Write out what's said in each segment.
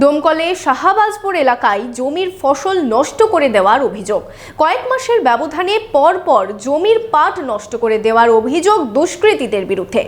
ডোমকলে শাহাবাজপুর এলাকায় জমির ফসল নষ্ট করে দেওয়ার অভিযোগ। কয়েক মাসের ব্যবধানে পর পর জমির পাট নষ্ট করে দেওয়ার অভিযোগ দুষ্কৃতীদের বিরুদ্ধে।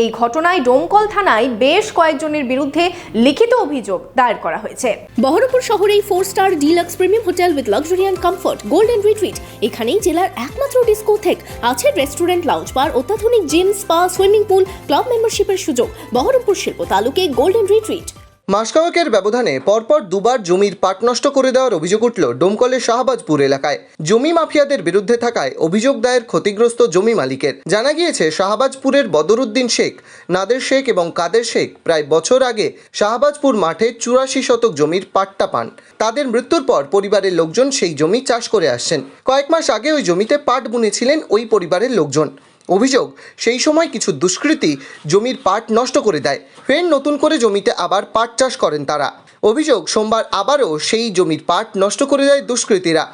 এই ঘটনায় ডোমকল থানায় বেশ কয়েকজনের বিরুদ্ধে লিখিত অভিযোগ দায়ের করা হয়েছে। বহরমপুর শহরেই four star deluxe premium hotel with luxury and comfort golden retreat এখানেই জেলার একমাত্র ডিস্কোথেক আছে রেস্টুরেন্ট লাউঞ্জ বার অত্যাধুনিক gym spa swimming pool club মেম্বারশিপের সুযোগ। বহরমপুর শিল্প তালুকে গোল্ডেন রিট্রিট মাসকাওয়াকের ব্যবধানে পরপর দুবার জমির পাট নষ্ট করে দেওয়ার অভিযোগ উঠল ডোমকলের শাহবাজপুর এলাকায়। জমি মাফিয়াদের বিরুদ্ধে থাকায় অভিযোগ দায়ের ক্ষতিগ্রস্ত জমি মালিকের। জানা গিয়েছে, শাহবাজপুরের বদরুদ্দিন শেখ, নাদের শেখ এবং কাদের শেখ প্রায় বছর আগে শাহবাজপুর মাঠে চুরাশি শতক জমির পাট্টা পান। তাদের মৃত্যুর পর পরিবারের লোকজন সেই জমি চাষ করে আসছেন। কয়েক মাস আগে ওই জমিতে পাট বুনেছিলেন ওই পরিবারের লোকজন। অভিযোগ সেই সময় কিছু দুষ্কৃতী জমির পাট নষ্ট করে দেয়। ফের নতুন করে জমিতে আবার পাট চাষ করেন তারা। অভিযোগ সোমবার আবারও সেই জমির পাট নষ্ট করে দেয় দুষ্কৃতীরা।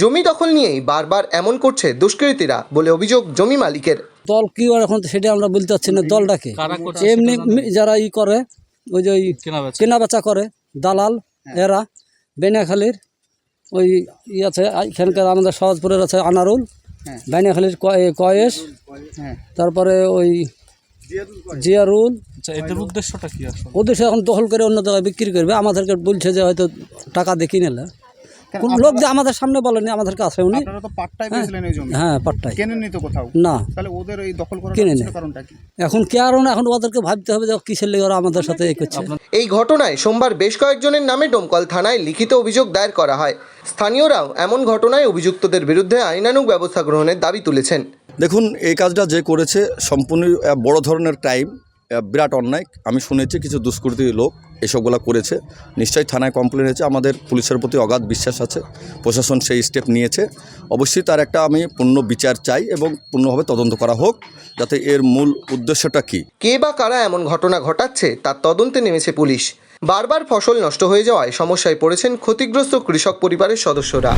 জমি দখল নিয়েই বারবার এমন করছে দুষ্কৃতীরা বলে অভিযোগ জমি মালিকের। দল কি আর এখন সেটা আমরা বলতে পারছি না দলটাকে। এমনি যারা ই করে ওই যে কেনা বেচা। করে দালাল এরা বেনাখালীর ওই ই আছে এখানকার আমাদের সহজপুরের আছে আনারুল। বেনাখালীর কয়ে- কয়েস তারপরে ওই জিয়ারুল আচ্ছা এদের উদ্দেশ্যটা কি আসলে? এখন দখল করে অন্য জায়গায় বিক্রি করবে। আমাদেরকে বলছে যে হয়তো টাকা দেখি নিলে। কোন লোক যে আমাদের সামনে বলেনি আমাদের কাছে উনি। আপনারা তো পাট্টায় পেয়েছিলেন এই জমি হ্যাঁ পাট্টাই কেনেননি তো কোথাও? না। তাহলে ওদের এই দখল করার কিনে কারণটা কি? এখন কে আর না এখন ওদেরকে ভাবতে হবে যে কিসের লেগে ওরা আমাদের সাথে এই করছে। এই ঘটনায় সোমবার বেশ কয়েকজনের নামে ডোমকল থানায় লিখিত অভিযোগ দায়ের করা হয়। স্থানীয়রাও এমন ঘটনায় অভিযুক্তদের বিরুদ্ধে আইনানুগ ব্যবস্থা গ্রহণের দাবি তুলেছেন। দেখুন এই কাজটা যে করেছে সম্পূর্ণ বড় ধরনের ক্রাইম। বিরাট অন্যায়। আমি শুনেছি কিছু দুষ্কৃতী লোক এসবগুলো করেছে। নিশ্চয়ই থানায় কমপ্লেন হয়েছে। আমাদের পুলিশের প্রতি অগাধ বিশ্বাস আছে। প্রশাসন সেই স্টেপ নিয়েছে। অবশ্যই তার একটা আমি পূর্ণ বিচার চাই এবং পূর্ণভাবে তদন্ত করা হোক। যাতে এর মূল উদ্দেশ্যটা কী? কে বা কারা এমন ঘটনা ঘটাচ্ছে, তার তদন্তে নেমেছে পুলিশ। বারবার ফসল নষ্ট হয়ে যাওয়ায় সমস্যায় পড়েছেন ক্ষতিগ্রস্ত কৃষক পরিবারের সদস্যরা।